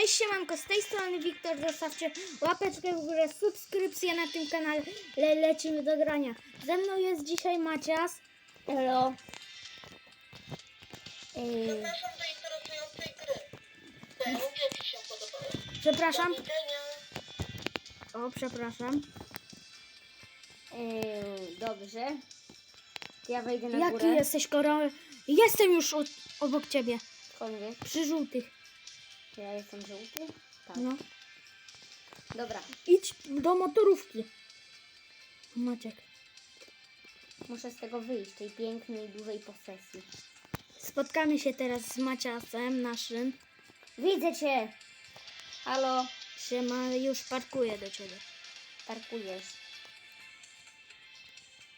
Cześć siemanko, z tej strony Wiktor, zostawcie łapeczkę w górę, subskrypcję na tym kanale, Le lecimy do grania. Ze mną jest dzisiaj Macias. Hello. Yy, Zapraszam do interesującej gry. Te mówię Ci się podobały. przepraszam. Do widzenia. O, przepraszam. Yy, dobrze. Ja wejdę na Jaki górę. jesteś korol? Jestem już obok ciebie, wiesz? przy żółtych. Ja jestem żółty? Tak. No. Dobra, Idź do motorówki. Maciek. muszę z tego wyjść, tej pięknej, dużej posesji. Spotkamy się teraz z Maciasem naszym. Widzę cię! Halo, Siema, już parkuję do ciebie. parkujesz.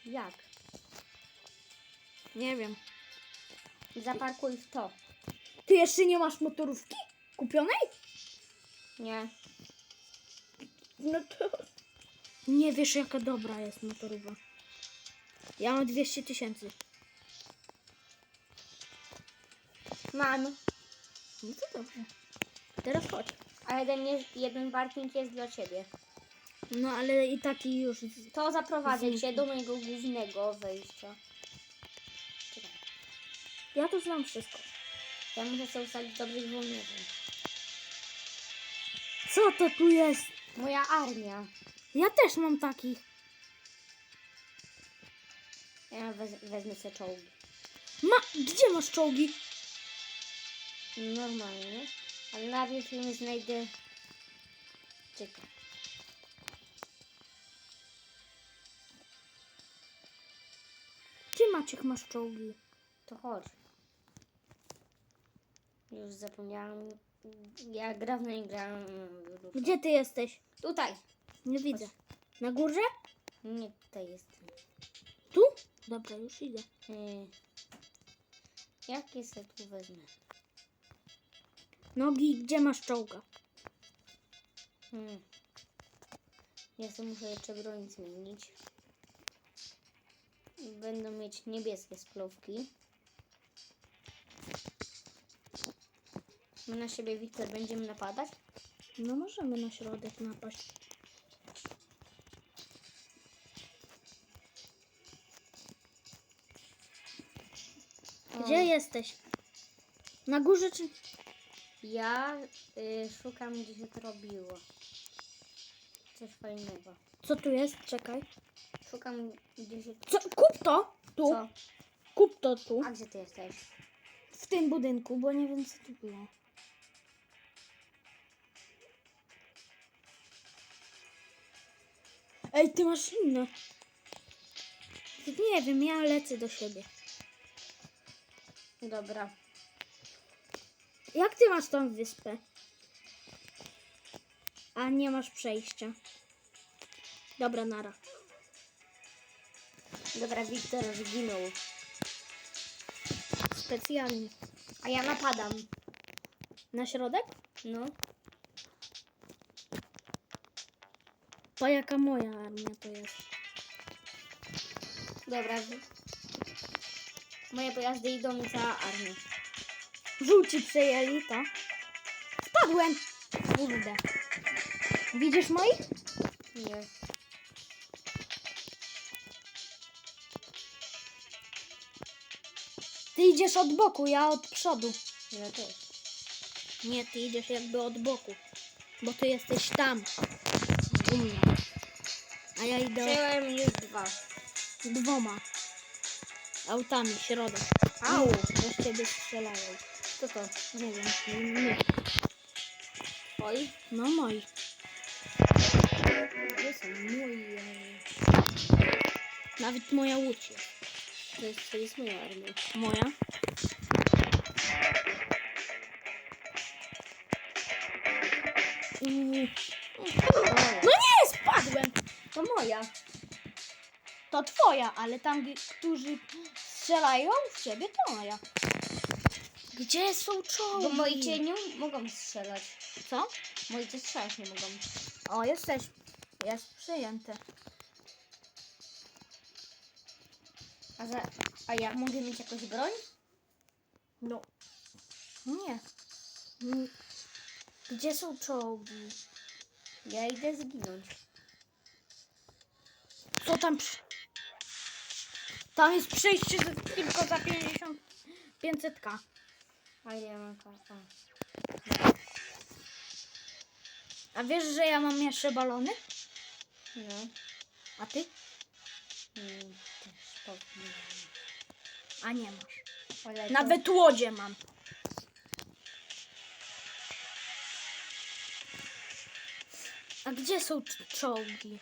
Jak? Nie wiem. Zaparkuj w to. Ty jeszcze nie masz motorówki kupionej? Nie. No to... Nie wiesz jaka dobra jest motorówa. Ja mam 200 tysięcy. Mam. No to dobrze. Teraz chodź. A jeden, jest- jeden parking jest dla ciebie. No ale i taki już... z- To zaprowadzę cię do mojego głównego wejścia. Czekaj. Ja to znam wszystko. Ja muszę sobie ustalić dobrych żołnierzy. Co to tu jest? Moja armia. Ja też mam takich. Ja wez, wezmę sobie czołgi. Ma... Gdzie masz czołgi? Normalnie. Ale najpierw nie znajdę. Czekaj. Gdzie Maciek masz czołgi? To chodź. Już zapomniałam. Ja dawno nie grałam. w. Gdzie ty jesteś? Tutaj. Nie widzę. Na górze? Nie, tutaj jestem. Tu? Dobra, już idę. Yy. Jakie se tu wezmę? Nogi, gdzie masz czołga? Hmm. Ja sobie muszę jeszcze broń zmienić. Będą mieć niebieskie splówki. My na siebie, Wiktor, będziemy napadać? No możemy na środek napaść. Gdzie O, jesteś? Na górze czy... Ja y, szukam, gdzie się to robiło. Coś fajnego. Co tu jest? Czekaj. Szukam, gdzie się... Co? Kup to! Tu. Co? Kup to tu. A gdzie ty jesteś? W tym budynku, bo nie wiem co tu było. Ej, ty masz inne. Nie wiem, ja lecę do siebie. Dobra. Jak ty masz tą wyspę? A nie masz przejścia. Dobra, nara. Dobra, Wiktor zginął. Specjalnie. A ja napadam. Na środek? No. To jaka moja armia to jest? Dobra. Moje pojazdy idą i cała armia. Żółci przejęli to. Spadłem! Kurde. Widzisz moich? Nie. Ty idziesz od boku, ja od przodu. Ja też. Nie, ty idziesz jakby od boku. Bo ty jesteś tam. Mnie. A ja idę Przejąłem już dwa. dwoma. Autami, środek. Au! Do ciebie strzelają. Co to? Nie wiem. Nie. Oj. No moi. Gdzie są moje? Nawet moja łódź jest. To jest, to jest moja armia. Moja. To twoja, ale tam, którzy strzelają w ciebie, to moja. Gdzie są czołgi? Bo moi cię nie mogą strzelać. Co? Moi cię strzelać nie mogą. O, jesteś. Jest przyjęte. A, za, a ja mogę mieć jakąś broń? No. Nie. Gdzie są czołgi? Ja idę zginąć. Co tam przy... Tam jest przejście tylko za 50... 500k. A ja mam kartę. A wiesz, że ja mam jeszcze balony? No. A ty? Mm, też powinien. A nie masz. Ale Nawet łodzie mam. A gdzie są czołgi?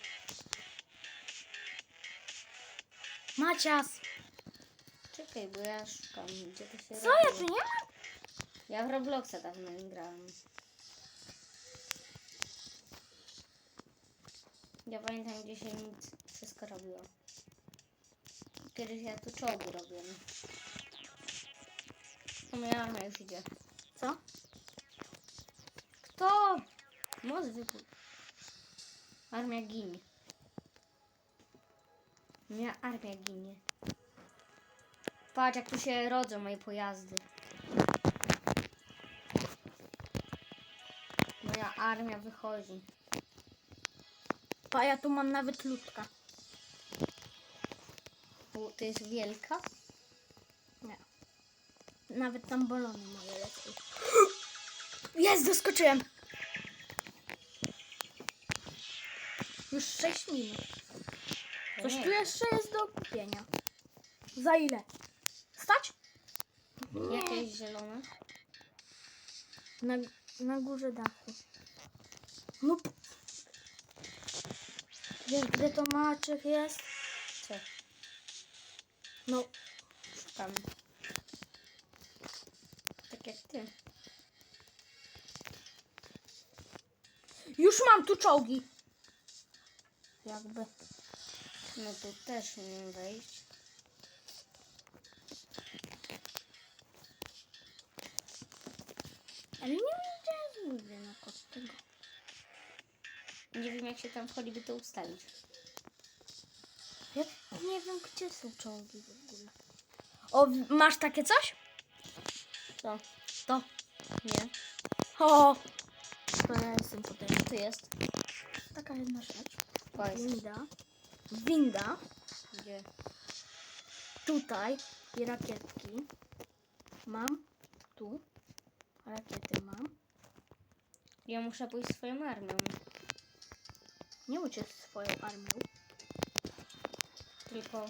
Macias! To... Czekaj, bo ja szukam, gdzie to się Co ja robi. tu nie mam? Ja w Robloxa dawno nie grałem. Ja pamiętam, gdzie się nic wszystko robiło. Kiedyś ja tu czołgi robiłem. O, moja armia już idzie. Co? Kto? Most wybuchł. Armia ginie. Moja armia ginie. Patrz, jak tu się rodzą moje pojazdy. Moja armia wychodzi. Pa, ja tu mam nawet ludka. U, To jest wielka? Nie. Nawet tam balony moje lecą. Jest, doskoczyłem! Już 6 minut. Coś Nie. tu jeszcze jest do kupienia. Za ile? Stać? Jakieś zielone? Na, na górze dachu. No. p- Wiesz, gdzie to Maciek jest? Co? No, Szukam. Tak jak ty. już mam tu czołgi. Jakby. No tu też umiem wejść. Ale nie wiem, gdzie jest budynek od tego. Nie wiem jak się tam wchodzi, by to ustalić. Ja nie wiem, gdzie są czołgi w ogóle. O, masz takie coś? Co? To. Nie? O! To ja jestem tutaj. Tu jest. Taka jedna rzecz. To jest. Winda. Gdzie? Tutaj. I rakietki. Mam. Tu. Rakiety mam. Ja muszę pójść swoją armią. Nie uciec swoją armią. Tylko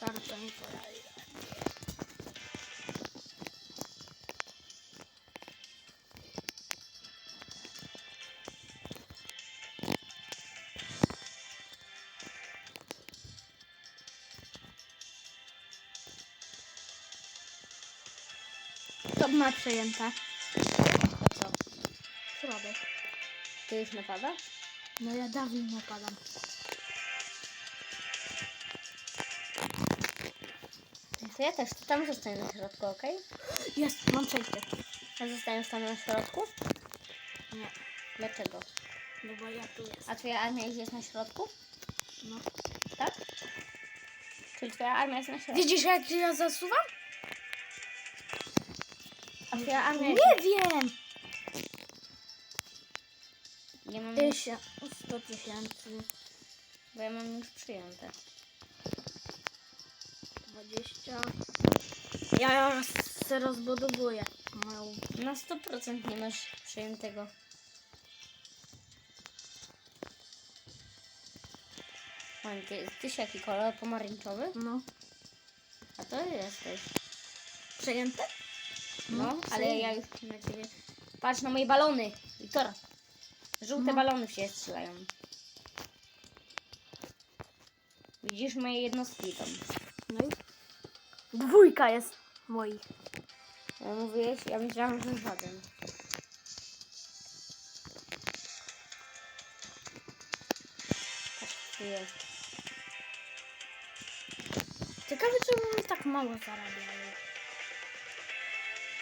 Karta mi. Ma przejęte. a co? Środek. Ty już napadasz? No ja dawno napadam. To ja też. To tam zostaję na środku, okej? Jest, mam przejście. A zostaniesz tam na środku? Nie, Dlaczego? no bo ja tu jest. A twoja armia jest na środku? No. Tak? Czyli twoja armia jest na środku? Widzisz jak ja zasuwam? Nie wiem. Nie mam... Tysiąc, sto tysięcy, Bo ja mam już przyjęte. dwadzieścia. Ja już se rozbudowuję moją Na 100% nie masz przyjętego. Mam ty, tyś jaki kolor? Pomarańczowy? No. A to jesteś. Przejęte? No, ale przyjęte. ja już na ciebie... Patrz na moje balony. Wiktor. Żółte No. balony się strzelają. Widzisz moje jednostki tam. No i dwójka jest moich. Ja mówiłeś, ja myślałam, że żaden. Jest. Ciekawe, czemu mi tak mało zarabiają.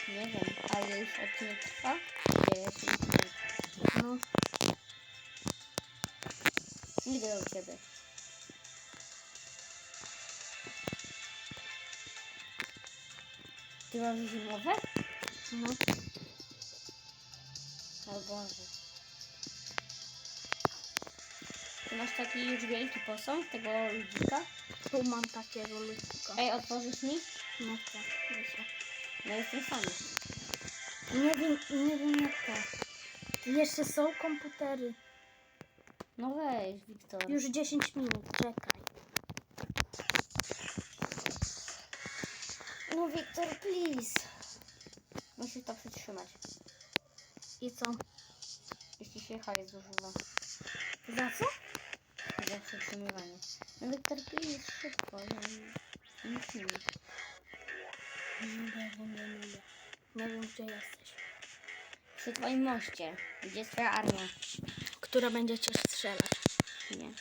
Nie wiem, ale już odcinek trwa? No. Idę do ciebie. Ty masz zimowe? No. O Boże. Ty masz taki już wielki posąg tego ludzika? Tu mam takiego ludzika. Ej, otworzysz mi? No tak, proszę. No jestem sam. Nie wiem, nie wiem jak to. Jeszcze są komputery. No weź, Wiktor. Już 10 minut, czekaj. No Wiktor, please. Musisz to przytrzymać. I co? Jeśli się hajs zużywa. Za co? Za przytrzymywanie. No Wiktor, please, szybko. ja nie- nie wiem. Gdzie jesteś. Przy twoim moście. Gdzie jest twoja armia? Która będzie cię strzelać. Nie.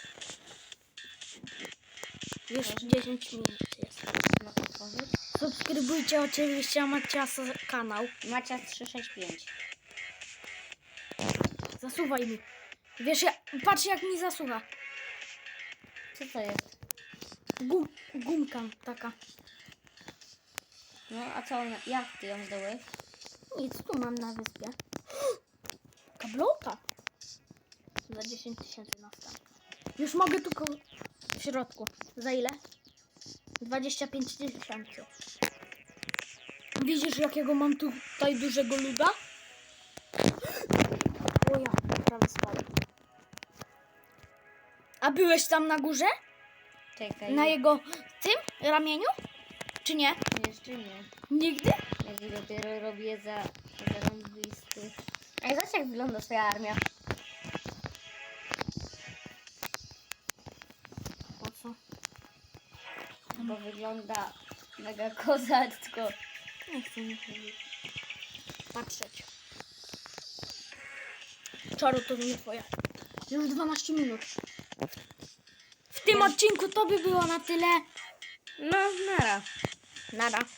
Już 10 minut jest. No otworzyć. Subskrybujcie oczywiście Maciasa kanał. Macias 365. Zasuwaj mi. Wiesz, ja, patrz jak mi zasuwa. Co to jest? Gum, gumka taka. No a co ona, jak ty ją zdobyłeś? Nic tu mam na wyspie. Kablota. Za 10 tysięcy na start. Już mogę tu ko- w środku. Za ile? 25 tysięcy. Widzisz jakiego mam tu tutaj dużego luda? O ja, prawie spadł. A byłeś tam na górze? Czekaj. Na jego tym ramieniu? Czy nie? Jeszcze nie. Nigdy? Ja dopiero robię za zarąbisty. Ej, zobacz jak wygląda twoja armia. Po co? Bo wygląda mega kozacko. Nie chcę mi. Patrzeć. Czaru to nie twoja. Już 12 minut. W tym odcinku to by było na tyle. No, nara. Nara.